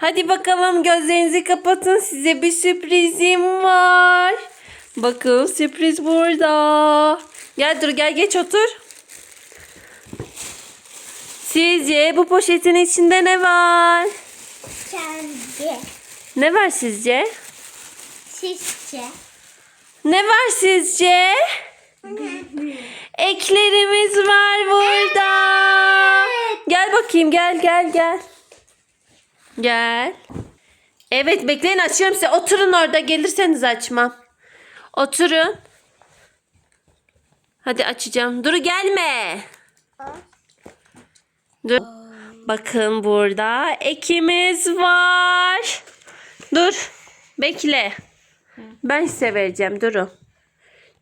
Hadi bakalım gözlerinizi kapatın. Size bir sürprizim var. Bakın sürpriz burada. Gel dur gel geç otur. Sizce bu poşetin içinde ne var? Kendi. Ne var sizce? Şişçe. Ne var sizce? Eklerimiz var burada. Gel bakayım gel gel gel. Gel. Evet bekleyin açıyorum size. Oturun orada gelirseniz açmam. Oturun. Hadi açacağım. Dur gelme. Dur. Bakın burada ekimiz var. Dur. Bekle. Ben size vereceğim. Durun.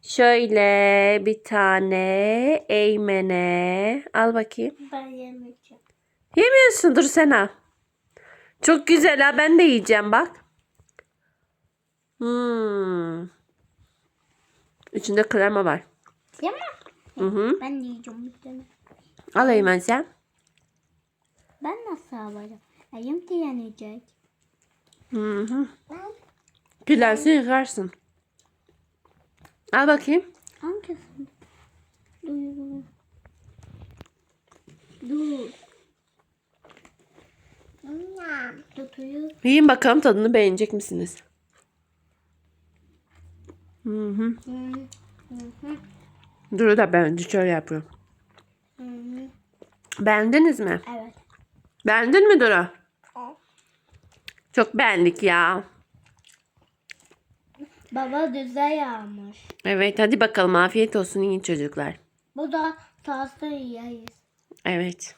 Şöyle bir tane eğmene. Al bakayım. Ben yemeyeceğim. Yemiyorsun. Dur sen al. Çok güzel ha. Ben de yiyeceğim bak. Hmm. İçinde krema var. Yeme. Hı hı. Ben de yiyeceğim bir tane. Al Eymen sen. Ben nasıl alacağım? Elim de yanacak. Hı hı. Gülensin yıkarsın. Al bakayım. Hangisini? Dur. Dur. Tutuyor. Yiyin bakalım tadını beğenecek misiniz? Hı hı. Duru da beğendi. Şöyle yapıyorum. Beğendiniz mi? Evet. Beğendin mi Duru? Çok beğendik ya. Baba güzel yağmış. Evet hadi bakalım afiyet olsun iyi çocuklar. Bu da taze yiyiz. Evet.